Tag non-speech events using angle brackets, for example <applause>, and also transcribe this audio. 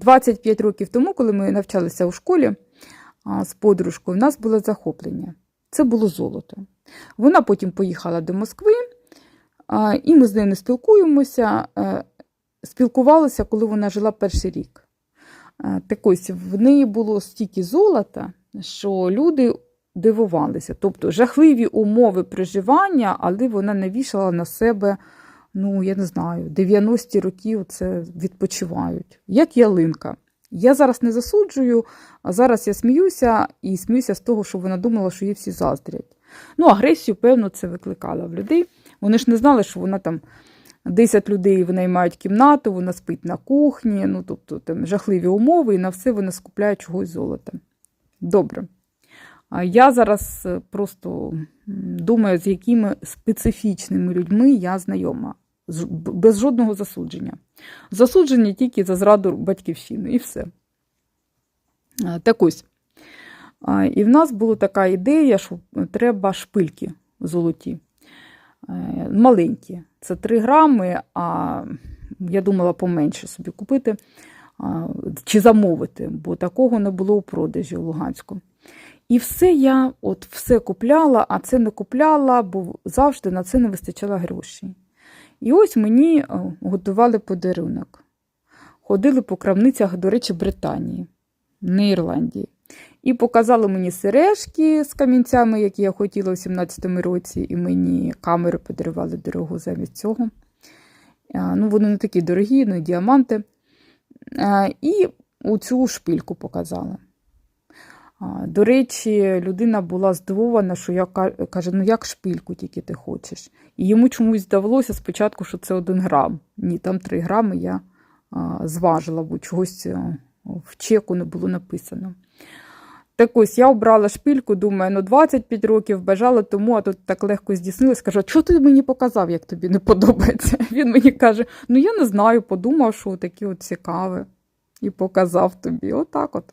25 років тому, коли ми навчалися у школі з подружкою, у нас було захоплення. Це було золото. Вона потім поїхала до Москви, і ми з нею не спілкуємося. Спілкувалися, коли вона жила перший рік. Так ось в неї було стільки золота, що люди дивувалися. Тобто жахливі умови проживання, але вона не вішала на себе, ну, я не знаю, 90 років це відпочивають, як ялинка. Я зараз не засуджую, а зараз я сміюся і сміюся з того, що вона думала, що їй всі заздрять. Ну, агресію, певно, це викликало в людей. Вони ж не знали, що вона там 10 людей в неї мають кімнату, вона спить на кухні, ну тобто там жахливі умови, і на все вона скупляє чогось золота. Добре. Я зараз е, просто думаю, з якими специфічними людьми я знайома, без жодного засудження. Засудження тільки за зраду батьківщини, і все. Так ось. І в нас була така ідея, що треба шпильки золоті. Е, Маленькі. Це 3 грами, а я думала поменше собі купити чи замовити, бо такого не було у продажі у Луганську. І все я от все купляла, а це не купляла, бо завжди на це не вистачало грошей. І ось мені е, готували подарунок. Ходили по крамницях, до речі, Британії, не Ірландії. І показали мені сережки з камінцями, які я хотіла у 17-му році, і мені камери подарували дорогу замість цього. Ну, вони не такі дорогі, ну і діаманти. І оцю шпильку показала. А, До речі, людина була здивована, що я каже, ну як шпильку тільки ти хочеш. І йому чомусь здавалося спочатку, що це один грам. Ні, там три грами я зважила, бо чогось в чеку не було написано. Так ось я обрала шпильку, думаю, ну 25 років бажала тому, а тут так легко здійснилось. Кажу, що ти мені показав, як тобі не подобається? <laughs> Він мені каже: ну я не знаю, подумав, що таке от цікаве. І показав тобі. Отак от.